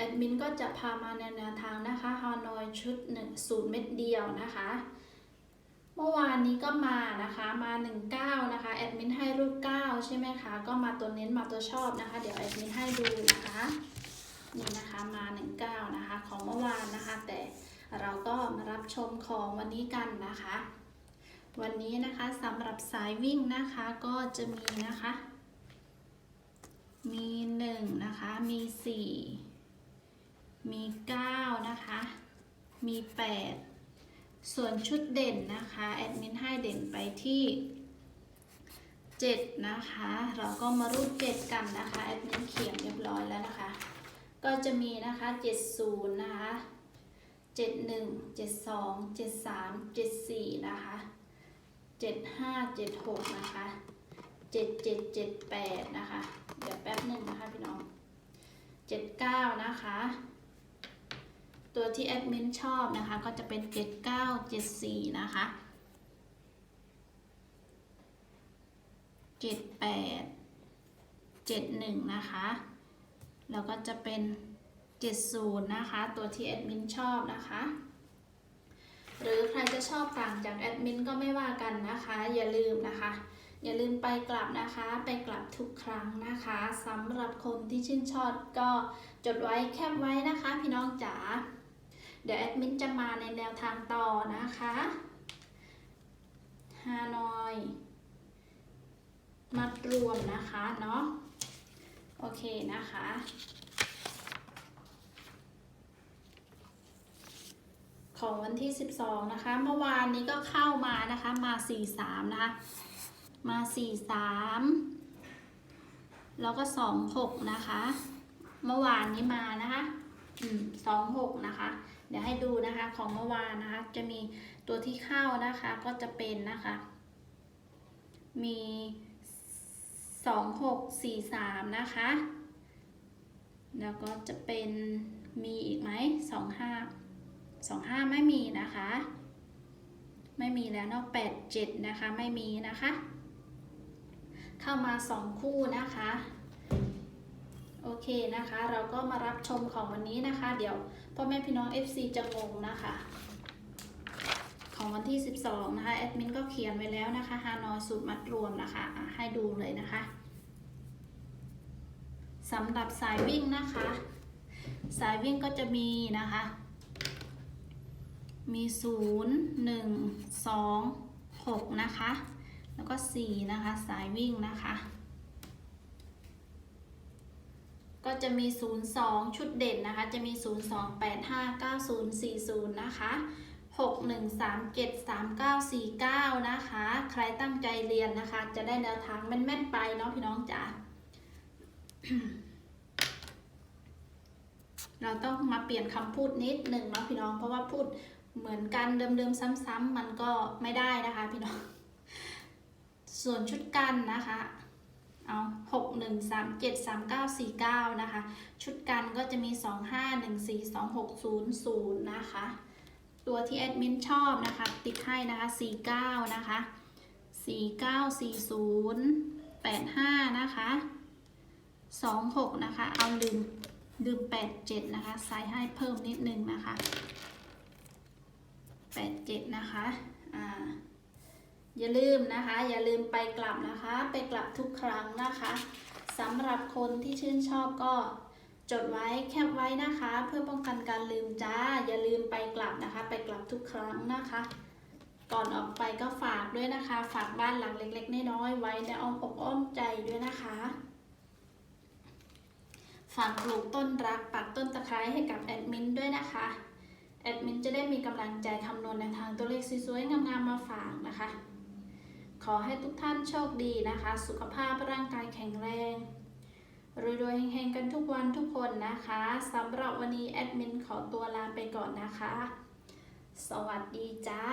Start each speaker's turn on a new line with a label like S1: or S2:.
S1: แอดมินก็จะพามาในแนวทางนะคะฮานอยชุดหนึ่งสูตรเม็ดเดียวนะคะ เมื่อวานนี้ก็มานะคะมา 19 นะคะแอดมินให้รูป 9 ใช่ไหมคะ ก็มาตัวเน้นมาตัวชอบนะคะ เดี๋ยวแอดมินให้ดูนะคะนี่นะคะมา 19 นะคะ ของเมื่อวานนะคะ แต่เราก็มารับชมของวันนี้กันนะคะ วันนี้นะคะสำหรับสายวิ่งนะคะก็จะมีนะคะ มี 1 นะคะมี 4 มี 9 นะคะ มี 8 ส่วนชุดเด่นนะคะ แอดมินให้เด่นไปที่ 7 นะคะ เราก็มารูด7กันนะคะ แอดมินเขียนเรียบร้อยแล้วนะคะ ก็จะมีนะคะ 70 นะคะ 71 72 73 74 นะคะ 75 76 นะคะ 77 78 นะคะ เดี๋ยวแป๊บหนึ่งนะคะพี่น้อง 79 นะคะ ตัวที่แอดมินชอบนะคะก็จะเป็น 79 74 นะคะ 78 71 นะคะ แล้วก็จะเป็น 70 นะคะ ตัวที่แอดมินชอบนะคะ หรือใครจะชอบต่างจากแอดมินก็ไม่ว่ากันนะคะ อย่าลืมนะคะอย่าลืมไปกลับนะคะ ไปกลับทุกครั้งนะคะสำหรับคนที่ชื่นชอบก็จดไว้แคปไว้นะคะ พี่น้องจ๋า เดี๋ยวแอดมินจะมาในแนวทางต่อนะคะฮานอยมัดรวมนะคะเนาะโอเคนะคะของวันที่ 12 นะคะ เมื่อวานนี้ก็เข้ามานะคะ มา 43 นะคะ มา 43 แล้วก็ 26 นะคะ เมื่อวานนี้มานะคะ อืม26นะคะ เดี๋ยวให้ดูนะคะของเมื่อวานนะคะ จะมีตัวที่เข้านะคะก็จะเป็นนะคะ มี2643นะคะ แล้วก็จะเป็นมีอีกไหม25 25ไม่มีนะคะ ไม่มีแล้วเนาะ87นะคะไม่มีนะคะ เข้ามา2คู่นะคะ โอเคนะคะ เราก็มารับชมของวันนี้นะคะ เดี๋ยวพ่อแม่พี่น้อง FC จะงงนะคะ ของวันที่ 12 นะคะแอดมินก็เขียนไว้แล้วนะคะฮานอยสูตรมัดรวมนะคะให้ดูเลยนะคะสำหรับสายวิ่งนะคะ สายวิ่งก็จะมีนะคะ มี 0 1 2 6 นะคะ แล้วก็ 4 นะคะ สายวิ่งนะคะ ก็จะมี 02 ชุดเด่นนะคะ จะมี 02 85 90 40 นะคะ 61 37 39 49 นะคะ ใครตั้งใจเรียนนะคะ จะได้แนวทางแม่นๆไปเนาะพี่น้องจ๋า เราต้องมาเปลี่ยนคำพูดนิดหนึ่งเนาะพี่น้อง เพราะว่าพูดเหมือนกันเดิมๆซ้ำๆมันก็ไม่ได้นะคะพี่น้อง ส่วนชุดกันนะคะ เอาหกหนึ่งสามเจ็ดสามเก้าสี่เก้านะคะ ชุดกันก็จะมีสองห้าหนึ่งสี่สองหกศูนย์ศูนย์นะคะ ตัวที่แอดมินชอบนะคะ ติดให้นะคะสี่เก้านะคะสี่เก้าสี่ศูนย์แปดห้านะคะสองหกนะคะ เอาลืมลืมแปดเจ็ดนะคะใส่ให้เพิ่มนิดนึงนะคะแปดเจ็ดนะคะ อ่า อย่าลืมนะคะ อย่าลืมไปกลับนะคะ ไปกลับทุกครั้งนะคะสำหรับคนที่ชื่นชอบก็จดไว้แคปไว้นะคะ เพื่อป้องกันการลืมจ้า อย่าลืมไปกลับนะคะ ไปกลับทุกครั้งนะคะ ก่อนออกไปก็ฝากด้วยนะคะ ฝากบ้านหลังเล็ก ๆ น้อยๆไว้ในอ้อมอกอ้อมใจด้วยนะคะฝากปลูกต้นรักปักต้นตะไคร้ให้กับแอดมินด้วยนะคะแอดมินจะได้มีกำลังใจคำนวณในทางตัวเลขสวยๆงามๆมาฝากนะคะ ขอให้ทุกท่านโชคดีนะคะ สุขภาพร่างกายแข็งแรงรวยๆแห่งๆกันทุกวันทุกคนนะคะสำหรับวันนี้แอดมินขอตัวลาไปก่อนนะคะ สวัสดีจ้า